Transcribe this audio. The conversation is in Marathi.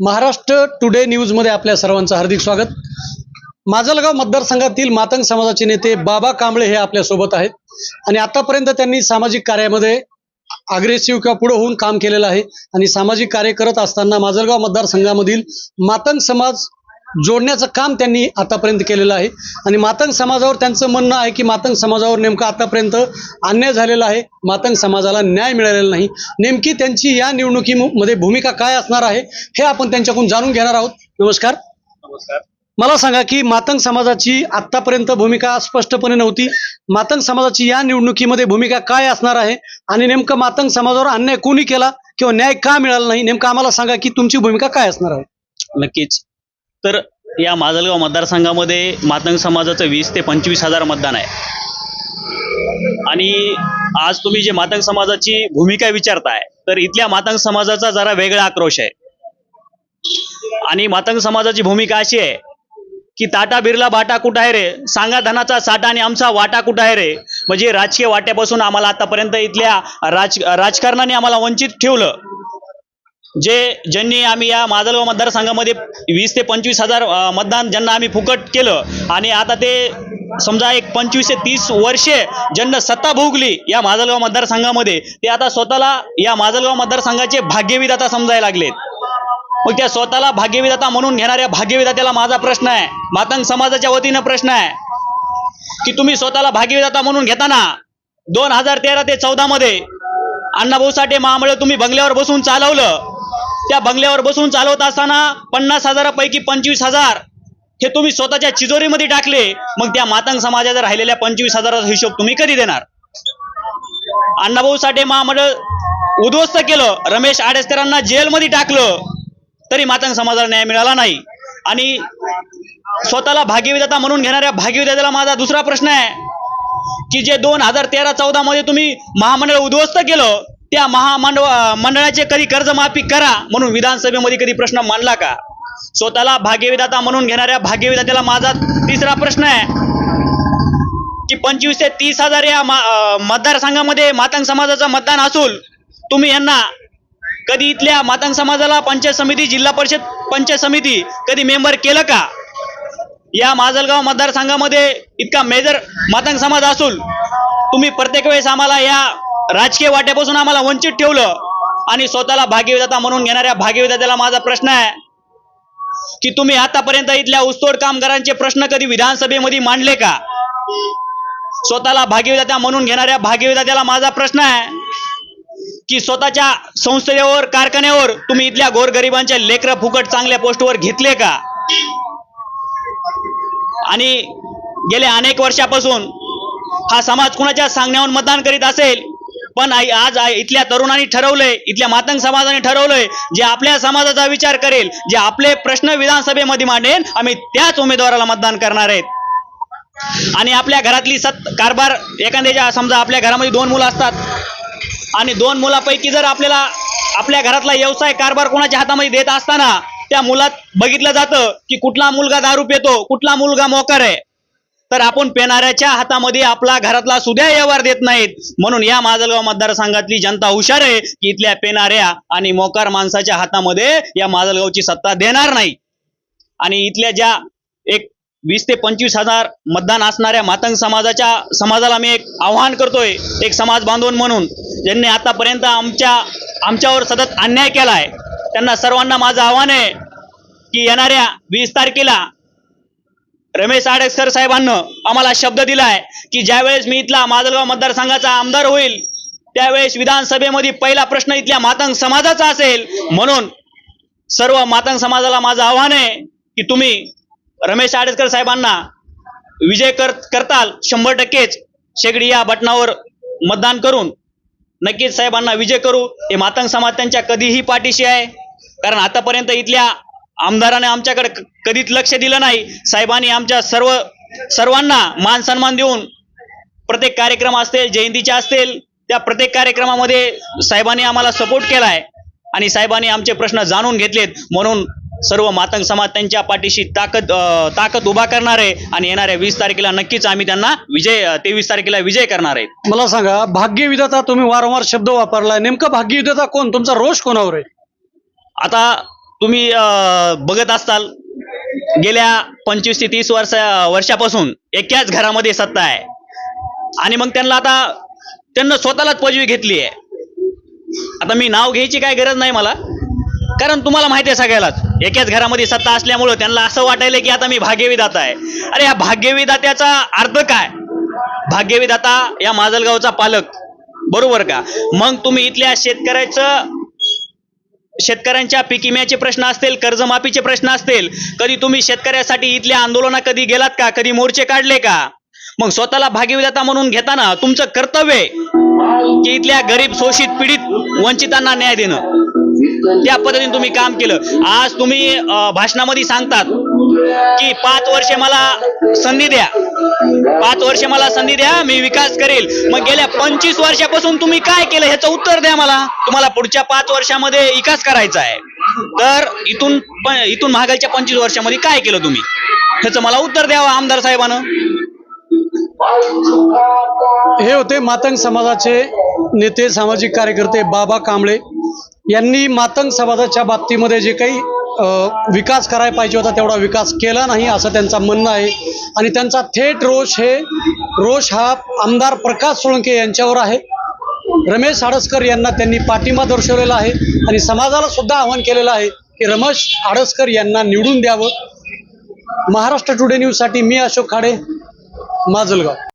महाराष्ट्र टुडे न्यूजमध्ये आपल्या सर्वांचं हार्दिक स्वागत. माजलगाव मतदारसंघातील मातंग समाजाचे नेते बाबा कांबळे हे आपल्यासोबत आहेत. आणि आतापर्यंत त्यांनी सामाजिक कार्यामध्ये अग्रेसिव्ह किंवा पुढे होऊन काम केलेलं आहे. आणि सामाजिक कार्य करत असताना माजलगाव मतदारसंघामधील मातंग समाज जोडण्याचं काम त्यांनी आतापर्यंत केलेलं आहे. आणि मातंग समाजावर त्यांचं म्हणणं आहे की मातंग समाजावर नेमकं आतापर्यंत अन्याय झालेला आहे. मातंग समाजाला न्याय मिळालेला नाही. नेमकी त्यांची या निवडणुकीमध्ये भूमिका काय असणार आहे हे आपण त्यांच्याकडून जाणून घेणार आहोत. नमस्कार. नमस्कार. मला सांगा की मातंग समाजाची आतापर्यंत भूमिका स्पष्टपणे नव्हती. मातंग समाजाची या निवडणुकीमध्ये भूमिका काय असणार आहे? आणि नेमकं मातंग समाजावर अन्याय कोणी केला किंवा न्याय का मिळाला नाही? नेमकं आम्हाला सांगा की तुमची भूमिका काय असणार आहे? नक्कीच. तर या माजलगाव मतदारसंघामध्ये मातंग समाजाचं वीस ते पंचवीस हजार मतदान आहे. आणि आज तुम्ही जे मातंग समाजाची भूमिका विचारताय तर इथल्या मातंग समाजाचा जरा वेगळा आक्रोश आहे. आणि मातंग समाजाची भूमिका अशी आहे की ताटा बिरला बाटा कुठं आहे रे? सांगा धनाचा साठा आणि आमचा वाटा कुठं आहे रे? म्हणजे राजकीय वाट्यापासून आम्हाला आतापर्यंत इथल्या राज राजकारणाने आम्हाला वंचित ठेवलं. जे ज्यांनी आम्ही या माजलगाव मतदारसंघामध्ये वीस ते पंचवीस हजार मतदान ज्यांना आम्ही फुकट केलं आणि आता ते समजा एक पंचवीस ते तीस वर्षे ज्यांना सत्ता भोगली या माजलगाव मतदारसंघामध्ये ते आता स्वतःला या माजलगाव मतदारसंघाचे भाग्यविधाता समजायला लागलेत. मग त्या स्वतःला भाग्यविधाता म्हणून घेणाऱ्या भाग्यविधात्याला माझा प्रश्न आहे. मातंग समाजाच्या वतीनं प्रश्न आहे. की तुम्ही स्वतःला भाग्यविधाता म्हणून घेताना दोन हजार तेरा ते चौदा मध्ये अण्णाभाऊ साठे महामंडळ तुम्ही बंगल्यावर बसून चालवलं त्या बंगल्यावर बसून चालवत असताना पन्नास हजारापैकी पंचवीस हजार हे तुम्ही स्वतःच्या चिजोरीमध्ये टाकले मग त्या मातंग समाजाच्या राहिलेल्या पंचवीस हजाराचा हिशोब तुम्ही कधी देणार? अण्णाभाऊ साठे महामंडळ उद्ध्वस्त केलं रमेश आडेसकरांना जेलमध्ये टाकलं तरी मातंग समाजाला न्याय मिळाला नाही. आणि स्वतःला भाग्यविधाता म्हणून घेणाऱ्या भाग्यविधात्याला माझा दुसरा प्रश्न आहे की जे दोन हजार तेरा चौदा मध्ये तुम्ही महामंडळ उद्ध्वस्त केलं त्या महामंडळ मंडळाचे कधी कर्जमाफी करा म्हणून विधानसभेमध्ये कधी प्रश्न मांडला का? स्वतःला भाग्यविधाता म्हणून घेणाऱ्या भाग्यविधात्याला माझा तिसरा प्रश्न आहे. की पंचवीस ते तीस हजार या मतदारसंघामध्ये मातंग समाजाचं मतदान असून तुम्ही यांना कधी इथल्या मातंग समाजाला पंचायत समिती जिल्हा परिषद पंचायत समिती कधी मेंबर केलं का? या माजलगाव मतदारसंघामध्ये इतका मेजर मातंग समाज असून तुम्ही प्रत्येक वेळेस आम्हाला या राजकीय वाट्यापासून आम्हाला वंचित ठेवलं आणि स्वतःला भाग्यविधाता म्हणून घेणाऱ्या भाग्यविधात्याला माझा प्रश्न आहे की तुम्ही आतापर्यंत इथल्या ऊसतोड कामगारांचे प्रश्न कधी विधानसभेमध्ये मांडले का? स्वतःला भाग्यविधाता म्हणून घेणाऱ्या भाग्यविधात्याला माझा प्रश्न आहे की स्वतःच्या संस्थेवर कारखान्यावर तुम्ही इथल्या गोरगरिबांच्या लेकर फुकट चांगल्या पोस्टवर घेतले का? आणि गेल्या अनेक वर्षापासून हा समाज कुणाच्या सांगण्यावर मतदान करीत असेल? पण आज इथल्या तरुणांनी ठरवलंय इथल्या मातंग समाजाने ठरवलंय जे आपल्या समाजाचा विचार करेल जे आपले प्रश्न विधानसभेमध्ये मांडेल आम्ही त्याच उमेदवाराला मतदान करणार आहेत. आणि आपल्या घरातली सत कारभार एखाद्याच्या समजा आपल्या घरामध्ये दोन मुलं असतात आणि दोन मुलापैकी जर आपल्याला आपल्या घरातला व्यवसाय कारभार कोणाच्या हातामध्ये देत असताना त्या मुलात बघितलं जातं की कुठला मुलगा दारू पितो कुठला मुलगा मोकर आहे. तर आपण पेनाऱ्याच्या हातामध्ये आपला घरातला सुद्या व्यवहार देत नाहीत. म्हणून या माजलगाव मतदारसंघातली जनता हुशार आहे की इथल्या पेनाऱ्या आणि मोकार माणसाच्या हातामध्ये या माजलगावची सत्ता देणार नाही. आणि इथल्या ज्या एक वीस ते पंचवीस हजार मतदान असणाऱ्या मातंग समाजाच्या समाजाला मी एक आव्हान करतोय एक समाज बांधवन म्हणून ज्यांनी आतापर्यंत आमच्या आमच्यावर सतत अन्याय केलाय. त्यांना सर्वांना माझं आव्हान आहे की येणाऱ्या वीस तारखेला रमेश आडेसकर साहेबांना आम्हाला शब्द दिलाय की ज्यावेळेस मी इथला माजलगाव मतदारसंघाचा आमदार होईल त्यावेळेस विधानसभेमध्ये पहिला प्रश्न इथल्या मातंग समाजाचा असेल. म्हणून सर्व मातंग समाजाला माझं आव्हान आहे की तुम्ही रमेश आडेसकर साहेबांना विजय कर करताल शंभर टक्केच शेगडी या बटनावर मतदान करून नक्कीच साहेबांना विजय करू. हे मातंग समाज त्यांच्या कधीही पाठीशी आहे. कारण आतापर्यंत इथल्या आमदाराने आमच्याकडे कधीच लक्ष दिलं नाही. साहेबांनी आमच्या सर्व सर्वांना मान सन्मान देऊन प्रत्येक कार्यक्रम असतील जयंतीचे असतील त्या प्रत्येक कार्यक्रमामध्ये साहेबांनी आम्हाला सपोर्ट केलाय. आणि साहेबांनी आमचे प्रश्न जाणून घेतलेत. म्हणून सर्व मातंग समाज त्यांच्या पाठीशी ताकद ताकद उभा करणार आहे आणि येणाऱ्या वीस तारखेला नक्कीच आम्ही त्यांना विजय तेवीस तारखेला विजय करणार आहेत मला सांगा भाग्यविधाता तुम्ही वारंवार शब्द वापरलाय. नेमकं भाग्यविधाता कोण? तुमचा रोष कोणावर आहे? आता तुम्ही बघत असताल गेल्या पंचवीस ते तीस वर्ष वर्षापासून एकाच घरामध्ये सत्ता आहे. आणि मग त्यांना आता त्यांना स्वतःलाच पदवी घेतली आहे. आता मी नाव घ्यायची काय गरज नाही मला. कारण तुम्हाला माहिती आहे सगळ्यालाच एकाच घरामध्ये सत्ता असल्यामुळं त्यांना असं वाटायला की आता मी भाग्यविदाता आहे. अरे या भाग्यविदात्याचा अर्थ काय? भाग्यविदाता या माजलगावचा पालक. बरोबर का? मग तुम्ही इथल्या शेतकऱ्याचं शेतकऱ्यांच्या पीक विम्याचे प्रश्न असतील कर्जमाफीचे प्रश्न असतील कधी तुम्ही शेतकऱ्यासाठी इथल्या आंदोलना कधी गेलात का? कधी मोर्चे काढले का? मग स्वतःला भाग्यविधाता म्हणून घेताना तुमचं कर्तव्य की इथल्या गरीब शोषित पीडित वंचितांना न्याय देणं. त्या पद्धतीने तुम्ही काम केलं. आज तुम्ही भाषणामध्ये सांगतात की पाच वर्षे मला संधी द्या. पाच वर्षे मला संधी द्या मी विकास करेल. मग गेल्या पंचवीस वर्षापासून तुम्ही काय केलं ह्याचं उत्तर द्या मला. तुम्हाला पुढच्या पाच वर्षामध्ये विकास करायचा आहे. तर इथून इथून महागाईच्या पंचवीस वर्षामध्ये काय केलं तुम्ही? ह्याचं मला उत्तर द्यावं आमदार साहेबानं. हे होते मातंग समाजाचे नेते सामाजिक कार्यकर्ते बाबा कांबळे. यांनी मातंग समाजाच्या बाबतीमध्ये जे काही विकास करायला पाहिजे होता तेवढा विकास केला नाही असं त्यांचं म्हणणं आहे. आणि त्यांचा थेट रोष हे रोष हा आमदार प्रकाश सोळंके यांच्यावर आहे. रमेश आडसकर यांना त्यांनी पाठिंबा दर्शवलेला आहे आणि समाजाला सुद्धा आवाहन केलेलं आहे की रमेश आडसकर यांना निवडून द्यावं. महाराष्ट्र टुडे न्यूजसाठी मी अशोक खाडे माजलगाव.